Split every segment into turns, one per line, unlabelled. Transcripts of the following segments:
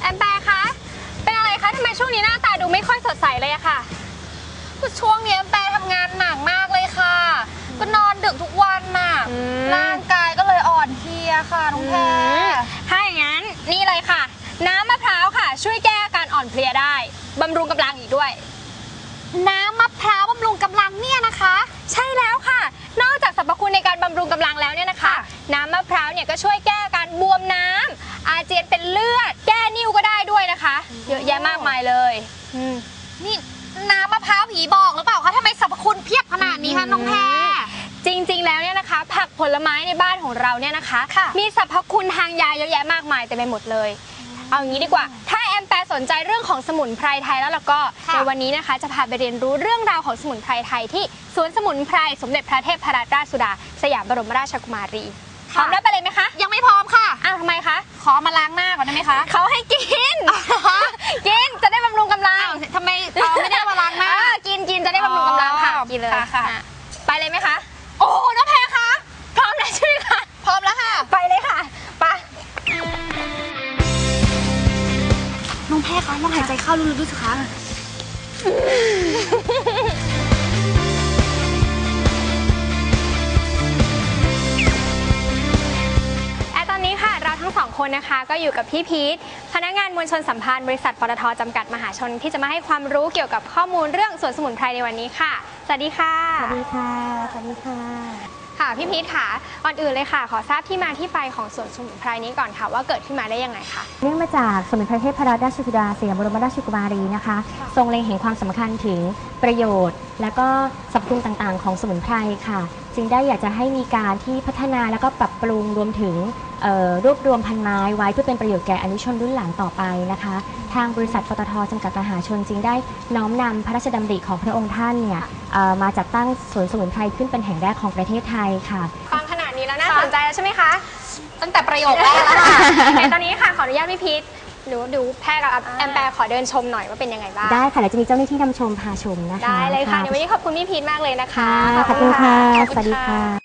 แอมแปร์คะ เป็นอะไรคะทำไมช่วงนี้หน้าตาดูไม่ค่อยสดใสเลยอะค่ะ
ก็ช่วงนี้แปรทำงานหนักมากเลยค่ะ ก็นอนดึกทุกวันน่ะ
อืม
ร่างกายก็เลยอ่อนเพลียค่ะน้องแพร
นะคะ
ค่ะ
น้ำมะพร้าวเนี่ยก็ช่วยแก้อาการบวมน้ำอาเจียนเป็นเลือด แก้นิ่วก็ได้ด้วยนะคะ เยอะแยะมากมายเลยอืม
นี่น้ำมะพร้าวผีบอกหรือเปล่าคะทำไมสรรพคุณเพียบขนาดนี้คะน้องแพร
จริงๆ แล้วเนี่ยนะคะ ผักผลไม้ในบ้านของเราเนี่ยนะคะ
ค่ะ
มีสรรพคุณทางยาเยอะแยะมากมายเต็มไปหมดเลย เอาอย่างนี้ดีกว่า ถ้าแอมแปรสนใจเรื่องของสมุนไพรไทยแล้วแล้วก็
ค่ะ
ในวันนี้นะคะ จะพาไปเรียนรู้เรื่องราวของสมุนไพรไทยที่สวนสมุนไพรสมเด็จพระเทพรัตนราชสุดา สยามบรมราชกุมารี พร้อมแล้วไปเลยไหมคะ
ยังไม่พร้อมค่ะ
อ้าวทำไมคะ
ขอมาล้างหน้าก่อนได้ไหมคะ
เขาให้กินกินจะได้บำรุงกำลัง
อ้าวทำไมเราไม่ได้มาล้างหน้า
เออกินกินจะได้บำรุงกำลังค่ะ
อ๋อ
กินเลย
ค่ะค่ะ
อะ ไปเลยไหมคะ
โอ้โหน้องแพรคะ
พร้อมแล้วใช่ไหมคะ
พร้อมแล้วค่ะ
ไปเลยค่ะไป
น้องแพรคะลองหายใจเข้าลึกๆดูสิคะ
และ คนนะคะ ก็อยู่กับพี่พีทพนักงานมวลชนสัมพันธ์บริษัทปตทจำกัดมหาชนที่จะมาให้ความรู้เกี่ยวกับข้อมูลเรื่องสวนสมุนไพรในวันนี้ค่ะ สวัสดีค่ะ
สวัสดีค่ะ สวัสดีค่ะ
ค่ะพี่พีทค่ะก่อนอื่นเลยค่ะ ขอทราบที่มาที่ไปของสวนสมุนไพรนี้ก่อนค่ะ ว่าเกิดขึ้นมาได้ยังไงคะ
เนื่องมาจากสมเด็จพระเทพรัตนราชสุดาสยามบรมราชกุมารีนะคะ ทรงเล็งเห็นความสำคัญถึงประโยชน์ และก็สรรพคุณต่างๆ ของสมุนไพรค่ะ จึงได้อยากจะให้มีการที่พัฒนาแล้วก็ปรับปรุงรวมถึงเอ่อ รวบรวมพันไม้ไว้เพื่อเป็นประโยชน์แก่อนุชนรุ่นหลังต่อไปนะคะ ทางบริษัทปตทจำกัดมหาชนจึงได้น้อมนำพระราชดำริของพระองค์ท่านเนี่ยเอ่อมาจัดตั้งสวนสมุนไพรขึ้นเป็นแห่งแรกของประเทศไทยค่ะ
ฟังขนาดนี้แล้วน่า
ค่ะ
สนใจแล้วใช่ไหมคะ
ตั้งแต่ประโยคแรกแล้วค่ะ
ในตอนนี้ค่ะขออนุญาตพี่พีทหนูดูแพรกับแอมแปร์ขอเดินชมหน่อยว่าเป็นยังไงบ้าง
ได้ค่ะเดี๋ยวจะมีเจ้าหน้าที่นำชมพาชมนะคะ
ได้เลยค่ะในวันนี้ขอบคุณพี่พีทมากเลยนะคะ
ค่ะขอบคุณค่ะ
ขอบ
สวัสดีค่ะ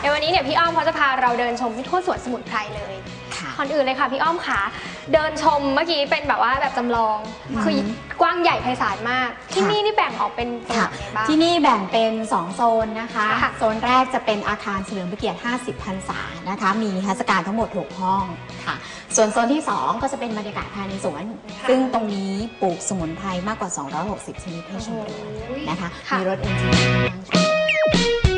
ในวันนี้เนี่ยพี่อ้อมเขาจะพาเราเดินชมทั่วสวนสมุนไพรเลยก่อนอื่นเลยค่ะพี่อ้อมค่ะเดินชมเมื่อกี้เป็นแบบว่าแบบจำลอง คือกว้างใหญ่ไพศาลมาก ที่นี่นี่แบ่งออกเป็นโซน
ค่ะ
ไหนบ้าง
ที่นี่แบ่งเป็น 2 โซนนะคะ
ค่ะ
โซนแรกจะเป็นอาคารเฉลิมพระเกียรติ 50พรรษานะคะ มีนิทรรศการทั้งหมด 6 ห้องค่ะ ส่วนโซนที่ 2 ก็จะเป็นบรรยากาศภายในสวน ซึ่งตรงนี้ปลูกสมุนไพรมากกว่า 260 ชนิดให้ชมด้วยนะคะ
ค่ะ
มีรถเอนจินข้างล่างชม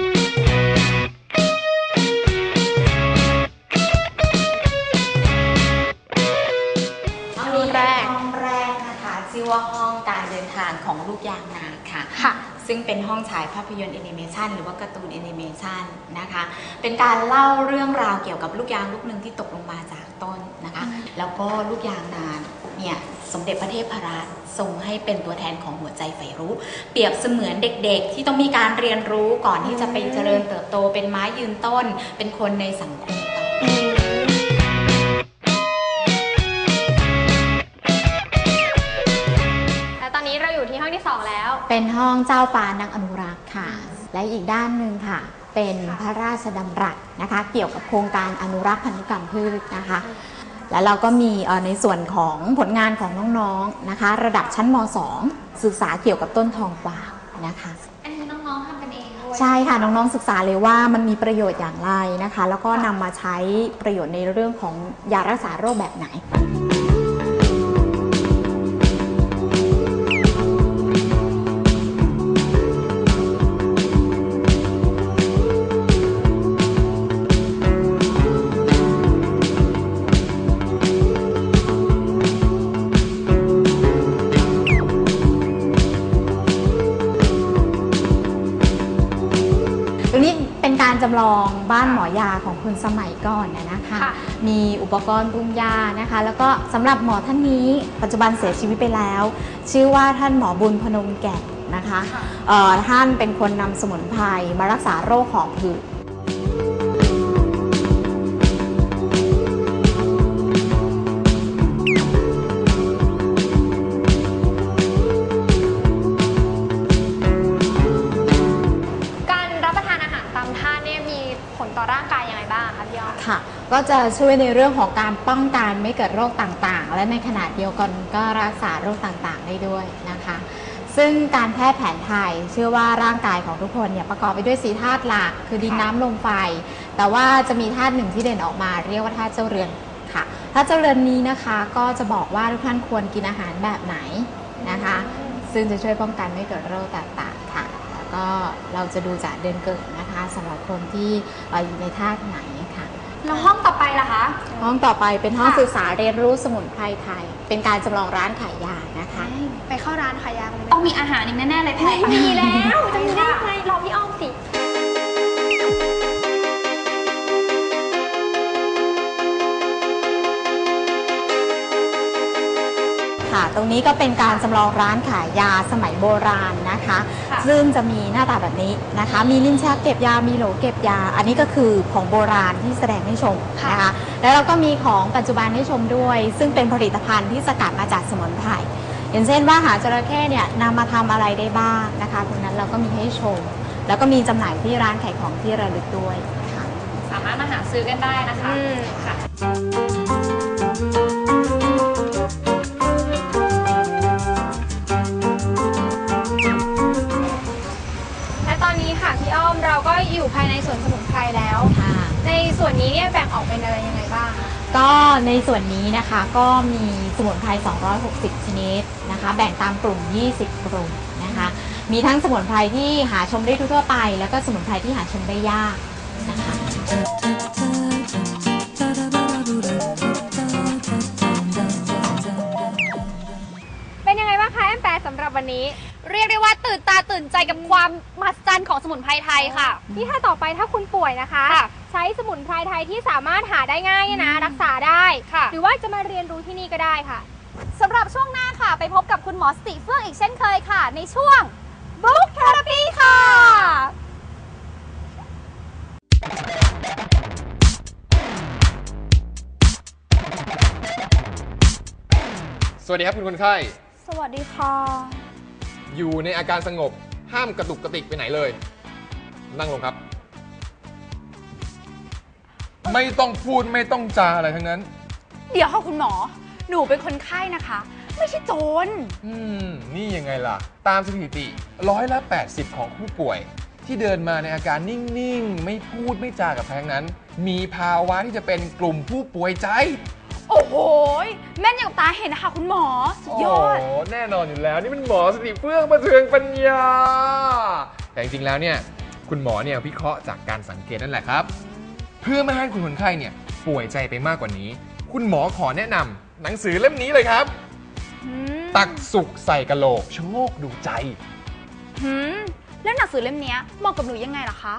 ชื่อว่าห้องการเดินทางของลูกยางนาค่ะ
ค่ะ
ซึ่งเป็นห้องฉายภาพยนตร์แอนิเมชันหรือว่าการ์ตูนแอนิเมชันนะคะ เป็นการเล่าเรื่องราวเกี่ยวกับลูกยางลูกหนึ่งที่ตกลงมาจากต้นนะคะ แล้วก็ลูกยางนานเนี่ยสมเด็จพระเทพรัตน์ทรงให้เป็นตัวแทนของหัวใจใฝ่รู้ เปรียบเสมือนเด็กๆ ที่ต้องมีการเรียนรู้ก่อนที่จะไปเจริญเติบโตเป็นไม้ยืนต้น เป็นคนในสังคม เป็นห้องเจ้าฟ้านางอนุรักษ์ค่ะ และอีกด้านหนึ่งค่ะ เป็นพระราชดำรัสนะคะ เกี่ยวกับโครงการอนุรักษ์พันธุกรรมพืชนะคะ แล้วเราก็มีเอ่อในส่วนของผลงานของน้องๆนะคะ ระดับชั้นม .2 ศึกษาเกี่ยวกับต้นทองกวาวนะคะ
อันนี้น้องๆทำกันเองด้วย
ใช่ค่ะน้องๆศึกษาเลยว่ามันมีประโยชน์อย่างไรนะคะ แล้วก็นำมาใช้ประโยชน์ในเรื่องของยารักษาโรคแบบไหนำลองบ้านหมอยาของคนสมัยก่อนนะนะคะ
ค่ะ
มีอุปกรณ์ปรุงยานะคะ แล้วก็สำหรับหมอท่านนี้ปัจจุบันเสียชีวิตไปแล้ว ชื่อว่าท่านหมอบุญพนมแก่นนะคะเอ่อท่านเป็นคนนำสมุนไพรมารักษาโรคหอบหืด ก็จะช่วยในเรื่องของการป้องกันไม่เกิดโรคต่างๆ และในขณะเดียวกันก็รักษาโรคต่างๆ ได้ด้วยนะคะ ซึ่งการแพทย์แผนไทยเชื่อว่าร่างกายของทุกคนเนี่ยประกอบไปด้วยสีธาตุหลัก คือดินน้ำลมไฟ แต่ว่าจะมีธาตุหนึ่งที่เด่นออกมา เรียกว่าธาตุเจ้าเรือนค่ะธาตุเจ้าเรือนนี้นะคะก็จะบอกว่าทุกท่านควรกินอาหารแบบไหนนะคะ ซึ่งจะช่วยป้องกันไม่เกิดโรคต่างๆค่ะแล้วก็เราจะดูจากเดือนเกิดนะคะสำหรับคนที่อยู่ในธาตุไหนค่ะ
แล้วห้องต่อไปล่ะคะ
ห้องต่อไปเป็นห้อง
ค่ะ
ศึกษาเรียนรู้สมุนไพรไทย เป็นการจำลองร้านขายยานะคะ
ไปเข้าร้านขายยากันเลยไหม
ต้องมีอาหารอีกแน่ๆเลยแพร
ไม่มีแล้ว จะมีได้ยังไงรอพี่อ้อมสิ
ตรงนี้ก็เป็นการจำลองร้านขายยาสมัยโบราณนะคะ
ค่ะ
ซึ่งจะมีหน้าตาแบบนี้นะคะ มีลิ้นชักเก็บยา มีโหลเก็บยา อันนี้ก็คือของโบราณที่แสดงให้ชมนะคะ แล้วเราก็มีของปัจจุบันให้ชมด้วย ซึ่งเป็นผลิตภัณฑ์ที่สกัดมาจากสมุนไพร อย่างเช่นว่าหาจระเข้เนี่ยนำมาทำอะไรได้บ้างนะคะตรงนั้นเราก็มีให้ชม แล้วก็มีจำหน่ายที่ร้านขายของที่ระลึกด้วยค่ะ
สามารถมาหาซื้อกันได้นะคะ
อืม
ค่ะ
และ ก็ในส่วนนี้นะ
คะก็มีสมุนไพร 260 ชนิดนะคะ แบ่งตามกลุ่ม 20 กลุ่มนะคะ มีทั้งสมุนไพรที่หาชมได้ทั่วไป แล้วก็สมุนไพรที่หาชมได้ยากนะคะ
เป็นยังไงบ้างคะแอมแปสำหรับวันนี้
เรียกได้ว่าตื่นตาตื่นใจกับความมหัศจรรย์ของสมุนไพรไทยค่ะ
นี่ถ้าต่อไปถ้าคุณป่วยนะคะ
ค่ะ
ใช้สมุนไพรไทยที่สามารถหาได้ง่ายเนี่ยนะ รักษาได้
ค่ะ
หรือว่าจะมาเรียนรู้ที่นี่ก็ได้ค่ะ
สำหรับช่วงหน้าค่ะ ไปพบกับคุณหมอสติเฟื่องอีกเช่นเคยค่ะ ในช่วง Book Therapy ค่ะ
สวัสดีครับคุณคนไข้
สวัสดีค่ะ
อยู่ในอาการสงบ ห้ามกระตุกกระติกไปไหนเลย นั่งลงครับ ไม่ต้องพูดไม่ต้องจาอะไรทั้งนั้น
เดี๋ยวค่ะคุณหมอ หนูเป็นคนไข้นะคะ ไม่ใช่โจร
อืม นี่ยังไงล่ะ ตามสถิติร้อยละ 80 ของผู้ป่วย ที่เดินมาในอาการนิ่ง ๆ ไม่พูดไม่จากับใครทั้งนั้น มีภาวะที่จะเป็นกลุ่มผู้ป่วยใจ
โอ้โหย แม่นอย่างกับตาเห็นนะคะคุณหมอ สุดยอด
โอ้แน่นอนอยู่แล้ว นี่มันหมอสติเฟื่องประเทืองปัญญา แต่จริงๆแล้วเนี่ยคุณหมอเนี่ยวิเคราะห์จากการสังเกตนั่นแหละครับ เพื่อไม่ให้คุณคนไข้เนี่ยป่วยใจไปมากกว่านี้ คุณหมอขอแนะนำหนังสือเล่มนี้เลยครับตักสุกใส่กะโหลกชะโงกดูใจ
หืมแล้วหนังสือเล่มเนี้ยเหมาะกับหนูยังไงล่ะคะ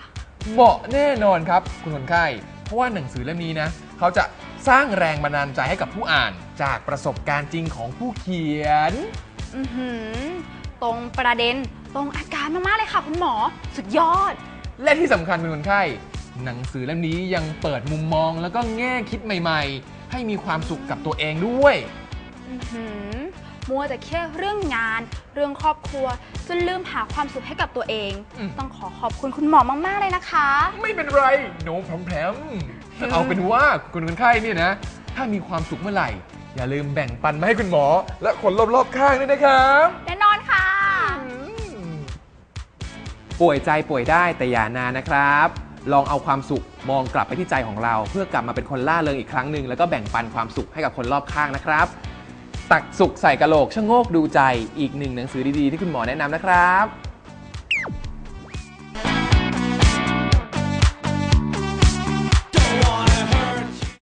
เหมาะแน่นอนครับ คุณคนไข้เพราะว่าหนังสือเล่มนี้นะเขาจะ สร้างแรงบันดาลใจให้กับผู้อ่าน จากประสบการณ์จริงของผู้เขียน
อือหือตรงประเด็นตรงอาการมาก ๆ เลยค่ะ คุณหมอ สุดยอด
และที่สำคัญคุณคนไข้ หนังสือเล่มนี้ยังเปิดมุมมองแล้วก็แง่คิดใหม่ ๆ ให้มีความสุขกับตัวเองด้วย
อือหือ มัวแต่แค่เรื่องงาน เรื่องครอบครัวจนลืมหาความสุขให้กับตัวเอง
อืม
ต้องขอขอบคุณคุณหมอมากๆเลยนะคะ
ไม่เป็นไร โนพร้อมแพรมเอาเป็นว่าคุณคนไข้เนี่ยนะ ถ้ามีความสุขเมื่อไหร่ อย่าลืมแบ่งปันมาให้คุณหมอ และคนรอบๆข้างด้วยนะครับ
แน่นอนค่ะ
ป่วยใจป่วยได้แต่อย่านานนะครับ ลองเอาความสุขมองกลับไปที่ใจของเรา เพื่อกลับมาเป็นคนล่าเริงอีกครั้งหนึ่งแล้วก็แบ่งปันความสุขให้กับคนรอบข้างนะครับักสุขใส่กะโหลกชะโงกดูใจ อีกหนึ่งหนังสือดีๆที่คุณหมอแนะนำนะครับ